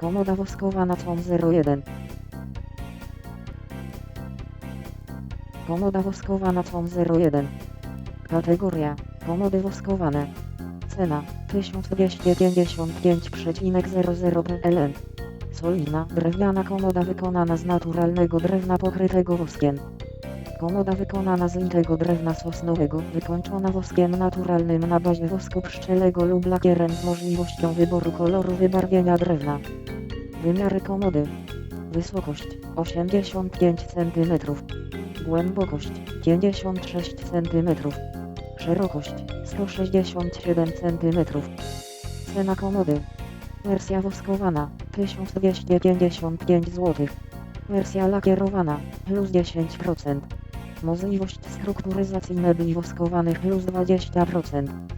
Komoda woskowana TOM 01. Komoda woskowana TOM 01. Kategoria Komody woskowane. Cena 1255,00 PLN. Solidna, drewniana komoda wykonana z naturalnego drewna pokrytego woskiem. Komoda wykonana z litego drewna sosnowego, wykończona woskiem naturalnym na bazie wosku pszczelego lub lakierem z możliwością wyboru koloru wybarwienia drewna. Wymiary komody. Wysokość 85 cm. Głębokość 56 cm. Szerokość 167 cm. Cena komody. Wersja woskowana 1255 zł. Wersja lakierowana plus 10%. Możliwość strukturyzacji mebli woskowanych plus 20%.